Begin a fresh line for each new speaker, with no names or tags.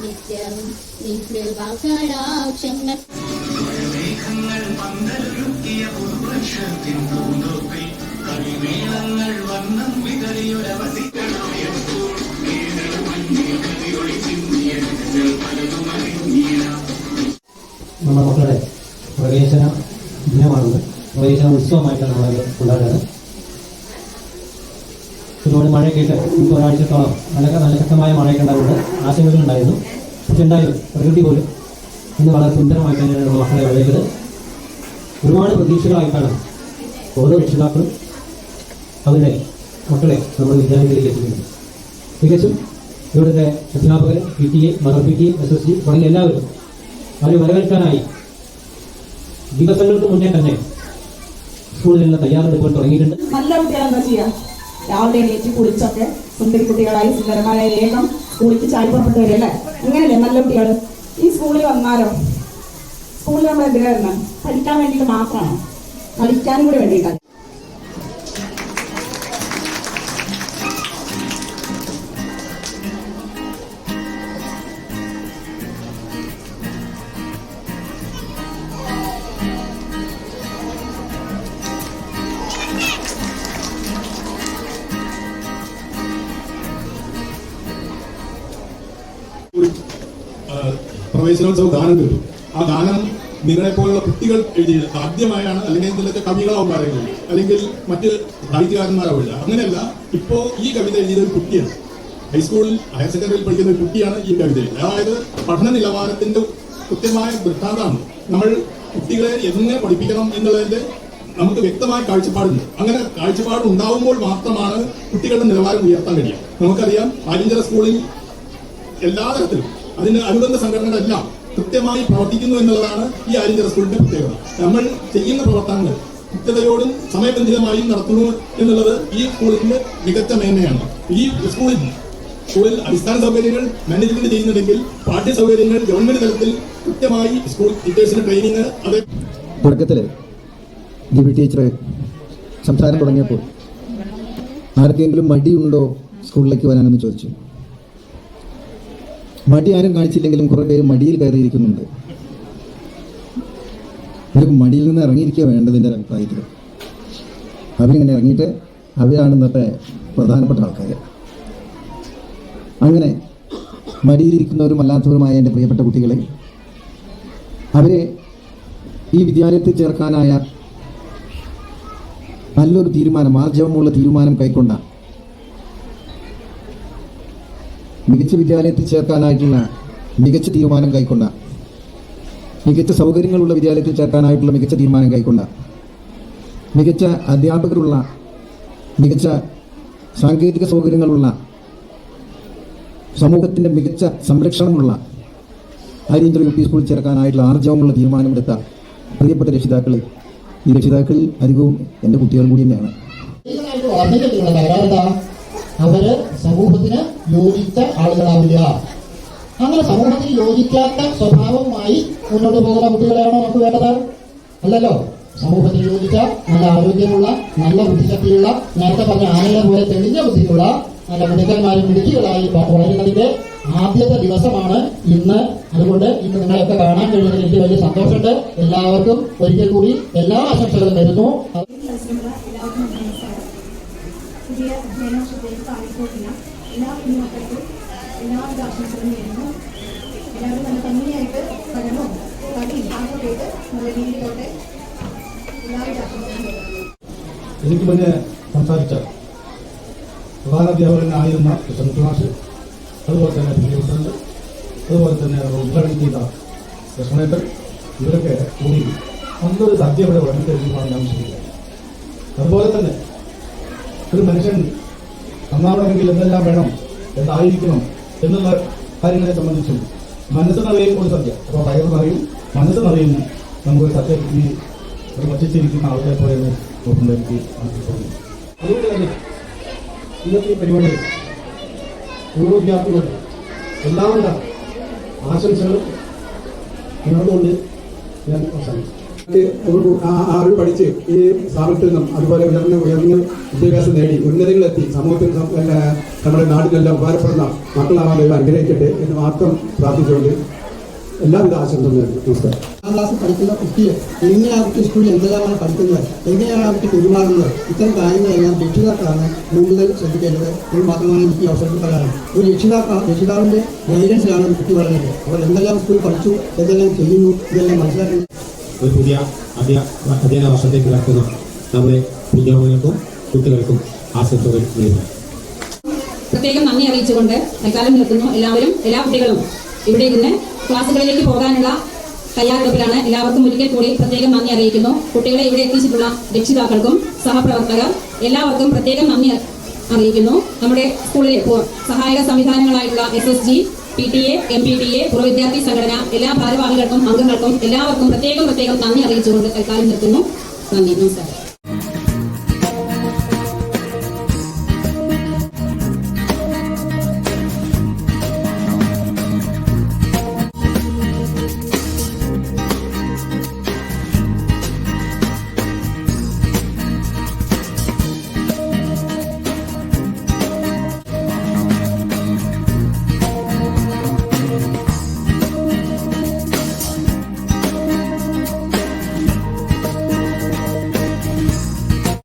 നിത്യം നികൃപകടാക്ഷങ്ങൾ
മേഘങ്ങൾ പന്തലൊരുക്കിയ പുതുവർഷത്തിൻ പൂന്തോപ്പിൽ
നമ്മുടെ മക്കളുടെ പ്രവേശന ദിനമാണത്. പ്രവേശന ഉത്സവമായിട്ടാണ് നമ്മളത് കൊണ്ടാടുന്നത് ഒരുപാട് മഴയൊക്കെ ഇട്ട് ഇന്ന് ഒരാഴ്ചത്തോളം നല്ല നല്ല ശക്തമായ മഴയൊക്കെ ഉണ്ടായിരുന്നു. ആശങ്കകളുണ്ടായിരുന്നു പക്ഷെ ഉണ്ടായിരുന്നു പ്രകൃതി പോലും ഇന്ന് വളരെ സുന്ദരമായി തന്നെയാണ് മക്കളെ വളരുന്നത് ഒരുപാട് പ്രതീക്ഷകളായിട്ടാണ് ഓരോ രക്ഷിതാക്കളും അവരുടെ മക്കളെ നമ്മുടെ വിദ്യാലയത്തിലേക്ക് എത്തിക്കുന്നത്. തികച്ചും ഇവിടുത്തെ അധ്യാപകർ P T A mother P T S S G തുടങ്ങിയ എല്ലാവരും അവരെ വരവേൽക്കാനായി ദിവസങ്ങൾക്ക് മുന്നേ തന്നെ സ്കൂളിൽ നിന്ന് തയ്യാറെടുപ്പുകൾ തുടങ്ങിയിട്ടുണ്ട്.
രാവിലെ എണീറ്റ് കുളിച്ചൊക്കെ സുന്ദരി കുട്ടികളായി സുന്ദരമായ വേഗം കുളിച്ച് ചാടി വരും വരികയല്ലേ അങ്ങനെയല്ലേ നല്ല കുട്ടികൾ ഈ സ്കൂളിൽ വന്നാലോ? സ്കൂളിൽ നമ്മൾ എന്തിനാ വരുന്നത് പഠിക്കാൻ വേണ്ടിയിട്ട് മാത്രമാണോ? കളിക്കാനും കൂടി വേണ്ടിയിട്ടാണ്
പ്രവേശനോത്സവ ഗാനം കിട്ടും. ആ ഗാനം നിങ്ങളെ പോലുള്ള കുട്ടികൾ എഴുതിയത് ആദ്യമായാണ് അല്ലെങ്കിൽ ഇതിലൊക്കെ കവികളാവും പറയുന്നത്. അല്ലെങ്കിൽ മറ്റ് സാഹിത്യകാരന്മാരാവില്ല അങ്ങനെയല്ല ഇപ്പോ ഈ കവിത എഴുതിയത് ഒരു കുട്ടിയാണ്. ഹൈസ്കൂളിൽ ഹയർ സെക്കൻഡറിയിൽ പഠിക്കുന്ന ഒരു കുട്ടിയാണ് ഈ കവിത എഴുതിയത്. അതായത് പഠന നിലവാരത്തിന്റെ കൃത്യമായ വൃത്താന്താണ് നമ്മൾ കുട്ടികളെ എങ്ങനെ പഠിപ്പിക്കണം എന്നുള്ളതിന്റെ നമുക്ക് വ്യക്തമായ കാഴ്ചപ്പാടുണ്ട്. അങ്ങനെ കാഴ്ചപ്പാട് ഉണ്ടാവുമ്പോൾ മാത്രമാണ് കുട്ടികളുടെ നിലവാരം ഉയർത്താൻ കഴിയുക. നമുക്കറിയാം ആലിഞ്ചര സ്കൂളിൽ എല്ലാ തരത്തിലും അതിന് അനുബന്ധ സംഘടനകളെല്ലാം കൃത്യമായി പ്രവർത്തിക്കുന്നു എന്നുള്ളതാണ് ഈ ആര്യഞ്ചര സ്കൂളിന്റെ പ്രത്യേകത. നമ്മൾ ചെയ്യുന്ന പ്രവർത്തനങ്ങൾ കൃത്യതയോടും സമയബന്ധിതമായും നടത്തുന്നു എന്നുള്ളത് ഈ സ്കൂളിന്റെ മികച്ച മേന്മയാണ്. ഈ സ്കൂളിൽ സ്കൂളിൽ അടിസ്ഥാന സൗകര്യങ്ങൾ മാനേജ്മെന്റ് ചെയ്യുന്നുണ്ടെങ്കിൽ പാഠ്യ സൗകര്യങ്ങൾ ഗവൺമെന്റ് തലത്തിൽ കൃത്യമായി സ്കൂൾ ടീച്ചേഴ്സിന് ട്രെയിനിങ് അത്
ടീച്ചർ സംസാരം തുടങ്ങിയപ്പോൾ ആർക്കെങ്കിലും മടിയുണ്ടോ സ്കൂളിലേക്ക് വരാനെന്ന് ചോദിച്ചു. മടി ആരും കാണിച്ചില്ലെങ്കിലും കുറേ പേര് മടിയിൽ കയറിയിരിക്കുന്നുണ്ട്. അവർക്ക് മടിയിൽ നിന്ന് ഇറങ്ങിയിരിക്കുക വേണ്ടതിന്റെ അഭിപ്രായത്തിൽ അവരിങ്ങനെ ഇറങ്ങിയിട്ട് അവരാണ് ഇന്നത്തെ പ്രധാനപ്പെട്ട ആൾക്കാർ അങ്ങനെ മടിയിലിരിക്കുന്നവരും അല്ലാത്തവരുമായ എന്റെ പ്രിയപ്പെട്ട കുട്ടികളെ അവരെ ഈ വിദ്യാലയത്തിൽ ചേർക്കാനായ നല്ലൊരു തീരുമാനം ആർജവമുള്ള തീരുമാനം കൈക്കൊണ്ട മികച്ച വിദ്യാലയത്തിൽ ചേർക്കാനായിട്ടുള്ള മികച്ച തീരുമാനം കൈക്കൊണ്ട മികച്ച സൗകര്യങ്ങളുള്ള വിദ്യാലയത്തിൽ ചേർക്കാനായിട്ടുള്ള മികച്ച തീരുമാനം കൈക്കൊണ്ട മികച്ച അധ്യാപകരുള്ള മികച്ച സാങ്കേതിക സൗകര്യങ്ങളുള്ള സമൂഹത്തിന്റെ മികച്ച സംരക്ഷണമുള്ള അരിയന്തര യു പി സ്കൂളിൽ ചേർക്കാനായിട്ടുള്ള ആർജവമുള്ള തീരുമാനമെടുത്ത പ്രിയപ്പെട്ട രക്ഷിതാക്കൾ ഈ രക്ഷിതാക്കളിൽ അധികവും എന്റെ കുട്ടികൾ കൂടി തന്നെയാണ്.
അവർ സമൂഹത്തിന് യോജിച്ച ആളുകളാവില്ല അങ്ങനെ സമൂഹത്തിന് യോജിക്കാത്ത സ്വഭാവവുമായി മുന്നോട്ട് പോകുന്ന കുട്ടികളെയാണോ നമുക്ക് വേണ്ടത്? അല്ലല്ലോ. സമൂഹത്തിന് യോജിച്ച നല്ല ആരോഗ്യമുള്ള നല്ല ബുദ്ധിശക്തിയുള്ള നേരത്തെ പറഞ്ഞ ആനകളെ പോലെ തെളിഞ്ഞ ബുദ്ധിയുള്ള നല്ല മിടുക്കന്മാരും മിടുക്കികളായി വളരുന്നതിന്റെ ആദ്യത്തെ ദിവസമാണ് ഇന്ന്. അതുകൊണ്ട് ഇന്ന് നിങ്ങളെയൊക്കെ കാണാൻ കഴിയുന്നതിൽ എനിക്ക് വലിയ സന്തോഷമുണ്ട്. എല്ലാവർക്കും ഒരിക്കൽ കൂടി എല്ലാ ആശംസകളും
വരുന്നു പുതിയ അധ്യയന വർഷത്തേക്ക് എല്ലാ കുഞ്ഞുമക്കൾക്കും എല്ലാവിധ ആശംസകളും നേരുന്നു. എല്ലാവരും നല്ല ഭംഗിയായിട്ട് പഠനവും കളിയും പാട്ടൊക്കെ നല്ല രീതിയിൽ പോട്ടെ എല്ലാവിധ ആശംസകളും
എനിക്ക് മുന്നേ സംസാരിച്ച പ്രധാന അധ്യാപകനായിരുന്ന കൃഷ്ണൻ മാഷ് അതുപോലെ തന്നെ പി പ്രസിഡന്റ് അതുപോലെ തന്നെ ഉദ്ഘാടനം ചെയ്ത കൃഷ്ണേട്ടൻ ഇവരൊക്കെ കൂടി നല്ലൊരു സദ്യ ഇവിടെ വളർത്തിയെടുക്കുവാണ് ഞാൻ വിശ്വസിക്കുന്നത് അതുപോലെ തന്നെ ഒരു മനുഷ്യൻ നന്നാവണമെങ്കിൽ എന്തെല്ലാം വേണം എന്തായിരിക്കണം എന്നുള്ള കാര്യങ്ങളെ സംബന്ധിച്ചും മനസ്സ് നിറയും ഒരു സത്യം. അപ്പോൾ വയറ് നിറയും മനസ്സ് നിറയും നമുക്ക് ഈ ഒരു വച്ചിരിക്കുന്ന ആളുകളെ പോലെ നോക്കുമ്പോൾ എനിക്ക് അതുകൊണ്ട് തന്നെ ഇന്നത്തെ പരിപാടി പൂർവ വിദ്യാർത്ഥികളുടെ എല്ലാവരുടെ ആശംസകളും നേർന്നുകൊണ്ട് ഞാൻ അവസാനിച്ചു
അറിവ് പഠിച്ച് ഈ സ്ഥാപനത്തിൽ നിന്നും അതുപോലെ ഉയർന്ന ഉയർന്ന വിദ്യാഭ്യാസം നേടി ഉന്നതങ്ങളിലെത്തി സമൂഹത്തിൽ നമ്മുടെ നാടിനെല്ലാം ഉപകാരപ്പെടുന്ന മക്കളാവാൻ ദൈവം അനുഗ്രഹിക്കട്ടെ എന്ന് മാത്രം പ്രാർത്ഥിച്ചുകൊണ്ട് എല്ലാവിധ ആശംസകളും നമസ്കാരം.
ക്ലാസ് പഠിക്കുന്ന കുട്ടിയെ എങ്ങനെയാണ് അവർക്ക് സ്കൂളിൽ എന്തെല്ലാമാണ് പഠിക്കുന്നത്? എങ്ങനെയാണ് അവർക്ക് പെരുമാറുന്നത്? ഇത്തരം കാര്യങ്ങളെല്ലാം രക്ഷിതാക്കളാണ് കൂടുതൽ ശ്രദ്ധിക്കേണ്ടത്. എന്ന് മാത്രമാണ് എനിക്ക് ഈ അവസരത്തിൽ പറയാറ് ഒരു രക്ഷിതാക്ക രക്ഷിതാവിന്റെ ഗൈഡൻസിലാണ് കുട്ടി വളരുന്നത് അവർ എന്തെല്ലാം സ്കൂളിൽ പഠിച്ചു എന്തെല്ലാം ചെയ്യുന്നു ഇതെല്ലാം മനസ്സിലാക്കുന്നത്
ഒരു പുതിയ അധ്യ അധ്യയന വർഷത്തേക്ക് കിടക്കുന്ന നമ്മുടെ വിദ്യാർത്ഥികൾക്കും കുട്ടികൾക്കും ആശംസകൾ നേരുന്നു.
പ്രത്യേകം നന്ദി അറിയിച്ചുകൊണ്ട് തൽക്കാലം നിർത്തുന്നു. എല്ലാവരും എല്ലാ കുട്ടികളും ഇവിടെ ഇരുന്ന് ക്ലാസ്സുകളിലേക്ക് പോകാനുള്ള തയ്യാറെടുപ്പിലാണ്. എല്ലാവർക്കും ഒരിക്കൽ കൂടി പ്രത്യേകം നന്ദി അറിയിക്കുന്നു. കുട്ടികളെ ഇവിടെ എത്തിച്ചിട്ടുള്ള രക്ഷിതാക്കൾക്കും സഹപ്രവർത്തകർ എല്ലാവർക്കും പ്രത്യേകം നന്ദി അറിയിക്കുന്നു. നമ്മുടെ സ്കൂളിലെ സഹായക സംവിധാനങ്ങളായിട്ടുള്ള S S G P T A M P T A പൂർവ വിദ്യാർത്ഥി സംഘടന എല്ലാ ഭാരവാഹികൾക്കും അംഗങ്ങൾക്കും എല്ലാവർക്കും പ്രത്യേകം പ്രത്യേകം നന്ദി അറിയിച്ചുകൊണ്ട് തൽക്കാലം നിർത്തുന്നു. നന്ദി. നമസ്കാരം.